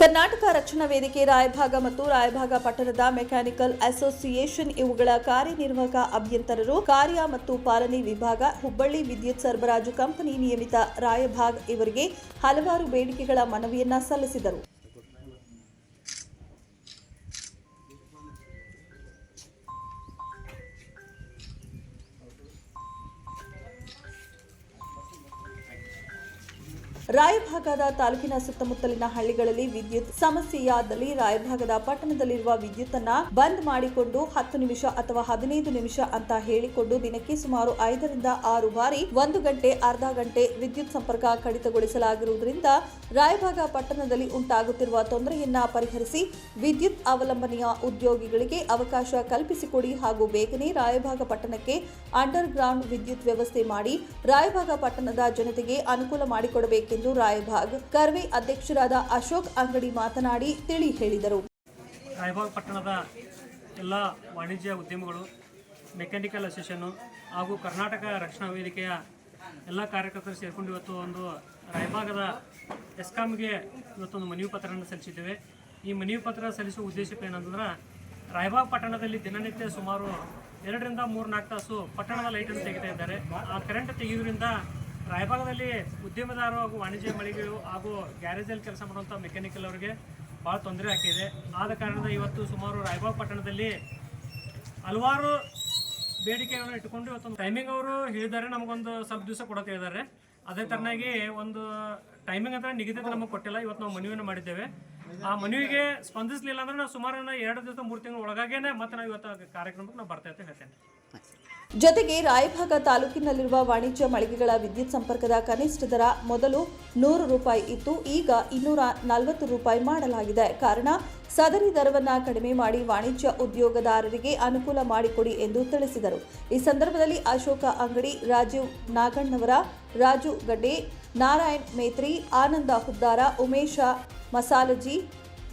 ಕರ್ನಾಟಕ ರಕ್ಷಣಾ ವೇದಿಕೆ ರಾಯಭಾಗ ಮತ್ತು ರಾಯಭಾಗ ಪಟ್ಟಣದ ಮೆಕ್ಯಾನಿಕಲ್ ಅಸೋಸಿಯೇಷನ್ ಇವುಗಳ ಕಾರ್ಯನಿರ್ವಾಹಕ ಅಭಿಯಂತರರು ಕಾರ್ಯ ಮತ್ತು ಪಾಲನೆ ವಿಭಾಗ, ಹುಬ್ಬಳ್ಳಿ ವಿದ್ಯುತ್ ಸರಬರಾಜು ಕಂಪನಿ ನಿಯಮಿತ ರಾಯಭಾಗ್ ಇವರಿಗೆ ಹಲವಾರು ಬೇಡಿಕೆಗಳ ಮನವಿಯನ್ನ ಸಲ್ಲಿಸಿದರು. ರಾಯಭಾಗದ ತಾಲೂಕಿನ ಸುತ್ತಮುತ್ತಲಿನ ಹಳ್ಳಿಗಳಲ್ಲಿ ವಿದ್ಯುತ್ ಸಮಸ್ಯೆಯಾದಲ್ಲಿ ರಾಯಭಾಗದ ಪಟ್ಟಣದಲ್ಲಿರುವ ವಿದ್ಯುತ್ ಅನ್ನ ಬಂದ್ ಮಾಡಿಕೊಂಡು ಹತ್ತು ನಿಮಿಷ ಅಥವಾ ಹದಿನೈದು ನಿಮಿಷ ಅಂತ ಹೇಳಿಕೊಂಡು ದಿನಕ್ಕೆ ಸುಮಾರು ಐದರಿಂದ ಆರು ಬಾರಿ ಒಂದು ಗಂಟೆ, ಅರ್ಧ ಗಂಟೆ ವಿದ್ಯುತ್ ಸಂಪರ್ಕ ಕಡಿತಗೊಳಿಸಲಾಗಿರುವುದರಿಂದ ರಾಯಭಾಗ ಪಟ್ಟಣದಲ್ಲಿ ಉಂಟಾಗುತ್ತಿರುವ ತೊಂದರೆಯನ್ನ ಪರಿಹರಿಸಿ ವಿದ್ಯುತ್ ಅವಲಂಬನೆಯ ಉದ್ಯೋಗಿಗಳಿಗೆ ಅವಕಾಶ ಕಲ್ಪಿಸಿಕೊಡಿ ಹಾಗೂ ಬೇಗನೆ ರಾಯಭಾಗ ಪಟ್ಟಣಕ್ಕೆ ಅಂಡರ್ ಗ್ರೌಂಡ್ ವಿದ್ಯುತ್ ವ್ಯವಸ್ಥೆ ಮಾಡಿ ರಾಯಭಾಗ ಪಟ್ಟಣದ ಜನತೆಗೆ ಅನುಕೂಲ ಮಾಡಿಕೊಡಬೇಕೆಂದು ರಾಯಭಾಗ್ ಕರ್ವಿ ಅಧ್ಯಕ್ಷರಾದ ಅಶೋಕ್ ಅಂಗಡಿ ಮಾತನಾಡಿ ತಿಳಿ ಹೇಳಿದರು. ರಾಯಭಾಗ್ ಪಟ್ಟಣದ ಎಲ್ಲ ವಾಣಿಜ್ಯ ಉದ್ಯಮಗಳು ಮೆಕ್ಯಾನಿಕಲ್ ಅಸೋಸಿಯೇಷನ್ ಹಾಗೂ ಕರ್ನಾಟಕ ರಕ್ಷಣಾ ವೇದಿಕೆಯ ಎಲ್ಲ ಕಾರ್ಯಕರ್ತರು ಸೇರಿಕೊಂಡು ಇವತ್ತು ಒಂದು ರಾಯಭಾಗದ ಎಸ್ಕಾಮ್ಗೆ ಇವತ್ತೊಂದು ಮನವಿ ಪತ್ರವನ್ನು ಸಲ್ಲಿಸಿದ್ದೇವೆ. ಈ ಮನವಿ ಪತ್ರ ಸಲ್ಲಿಸುವ ಉದ್ದೇಶ ಏನಂತಂದ್ರೆ ರಾಯಬಾಗ್ ಪಟ್ಟಣದಲ್ಲಿ ದಿನನಿತ್ಯ ಸುಮಾರು ಎರಡರಿಂದ ಮೂರು ನಾಲ್ಕು ತಾಸು ಪಟ್ಟಣದ ಲೈಟನ್ನು ತೆಗಿತಾ ಇದ್ದಾರೆ. ಆ ಕರೆಂಟ್ ತೆಗೆಯುವುದರಿಂದ ರಾಯಭಾಗದಲ್ಲಿ ಉದ್ಯಮದಾರರು ಹಾಗೂ ವಾಣಿಜ್ಯ ಮಳಿಗೆಗಳು ಹಾಗೂ ಗ್ಯಾರೇಜಲ್ಲಿ ಕೆಲಸ ಮಾಡುವಂಥ ಮೆಕ್ಯಾನಿಕಲ್ ಅವರಿಗೆ ಭಾಳ ತೊಂದರೆ ಆಗ್ತಿದೆ. ಆದ ಕಾರಣದ ಇವತ್ತು ಸುಮಾರು ರಾಯಬಾಗ್ ಪಟ್ಟಣದಲ್ಲಿ ಹಲವಾರು ಬೇಡಿಕೆಗಳನ್ನು ಇಟ್ಟುಕೊಂಡು ಇವತ್ತೊಂದು ಟೈಮಿಂಗ್ ಅವರು ಹೇಳಿದ್ದಾರೆ. ನಮಗೊಂದು ಸ್ವಲ್ಪ ದಿವಸ ಕೊಡೋಕೆ ಹೇಳಿದ್ದಾರೆ ಅದೇ ಥರನಾಗಿ ಒಂದು ಟೈಮಿಂಗ್ ಅಂತ ನಿಗದಿತ ನಮಗೆ ಕೊಟ್ಟಿಲ್ಲ. ಇವತ್ತು ನಾವು ಮನವಿಯನ್ನು ಮಾಡಿದ್ದೇವೆ. ಆ ಮನವಿಗೆ ಸ್ಪಂದಿಸಲಿಲ್ಲ ಅಂದ್ರೆ ನಾವು ಸುಮಾರು ಎರಡು ದಿವಸ ಮೂರು ತಿಂಗಳ ಒಳಗಾಗೇನೆ ಮತ್ತೆ ನಾವು ಇವತ್ತು ಕಾರ್ಯಕ್ರಮಕ್ಕೆ ನಾವು ಬರ್ತಾ ಅಂತ ಹೇಳ್ತೇನೆ. ಜೊತೆಗೆ ರಾಯಭಾಗ ತಾಲೂಕಿನಲ್ಲಿರುವ ವಾಣಿಜ್ಯ ಮಳಿಗೆಗಳ ವಿದ್ಯುತ್ ಸಂಪರ್ಕದ ಕನಿಷ್ಠ ದರ ಮೊದಲು ನೂರು ರೂಪಾಯಿ ಇತ್ತು. ಈಗ ಇನ್ನೂರ ನಲವತ್ತು ರೂಪಾಯಿ ಮಾಡಲಾಗಿದೆ. ಕಾರಣ, ಸದರಿ ದರವನ್ನು ಕಡಿಮೆ ಮಾಡಿ ವಾಣಿಜ್ಯ ಉದ್ಯೋಗದಾರರಿಗೆ ಅನುಕೂಲ ಮಾಡಿಕೊಡಿ ಎಂದು ತಿಳಿಸಿದರು. ಈ ಸಂದರ್ಭದಲ್ಲಿ ಅಶೋಕ ಅಂಗಡಿ, ರಾಜೀವ್ ನಾಗಣ್ಣವರ, ರಾಜು ಗಡ್ಡೆ, ನಾರಾಯಣ್ ಮೇತ್ರಿ, ಆನಂದ ಹುದ್ದಾರ, ಉಮೇಶ ಮಸಾಲಜಿ,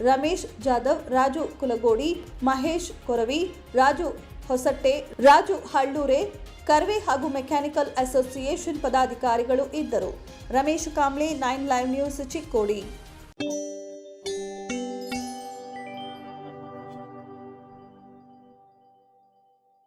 ರಮೇಶ್ ಜಾಧವ್, ರಾಜು ಕುಲಗೋಡಿ, ಮಹೇಶ್ ಕೊರವಿ, ರಾಜು ಹೊಸಟ್ಟೆ. ರಾಜು ಹಳ್ಳೂರೆ, ಕರ್ವೆ ಹಾಗೂ ಮೆಕ್ಯಾನಿಕಲ್ ಅಸೋಸಿಯೇಷನ್ ಪದಾಧಿಕಾರಿಗಳು ಇದ್ದರು. Ramesh Kamble, nine live news, Chikkodi.